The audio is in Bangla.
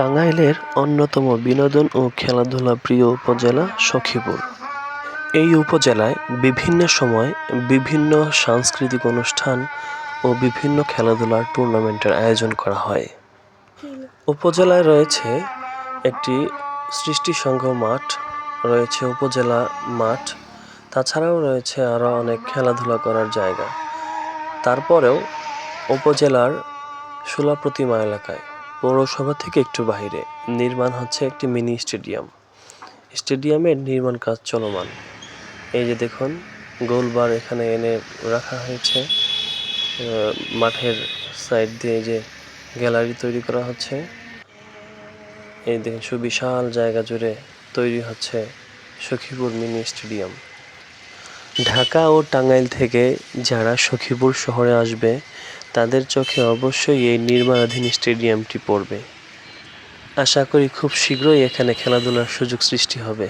টাঙ্গাইলের অন্যতম বিনোদন ও খেলাধুলা প্রিয় উপজেলা সখীপুর। এই উপজেলায় বিভিন্ন সময় বিভিন্ন সাংস্কৃতিক অনুষ্ঠান ও বিভিন্ন খেলাধুলার টুর্নামেন্টের আয়োজন করা হয়। উপজেলায় রয়েছে একটি সৃষ্টি সংঘ মাঠ, রয়েছে উপজেলা মাঠ, তাছাড়াও রয়েছে আরও অনেক খেলাধুলা করার জায়গা। তারপরেও উপজেলার শোলা প্রতিমা এলাকায় পৌরসভা থেকে একটু বাইরে। নির্মাণ হচ্ছে একটি মিনি স্টেডিয়াম। স্টেডিয়ামের নির্মাণ কাজ চলমান। এই যে দেখুন, গোলবার এখানে এনে রাখা হয়েছে। মাঠের সাইড দিয়ে যে গ্যালারি তৈরি করা হচ্ছে। এই দেখুন, সুবিশাল জায়গা জুড়ে তৈরি হচ্ছে সখীপুর মিনি স্টেডিয়াম। ঢাকা ও টাঙ্গাইল থেকে যারা সখীপুর শহরে আসবে তাদের চোখে অবশ্যই এই নির্মাণাধীন স্টেডিয়ামটি পড়বে। আশা করি খুব শীঘ্রই এখানে খেলাধুলার সুযোগ সৃষ্টি হবে।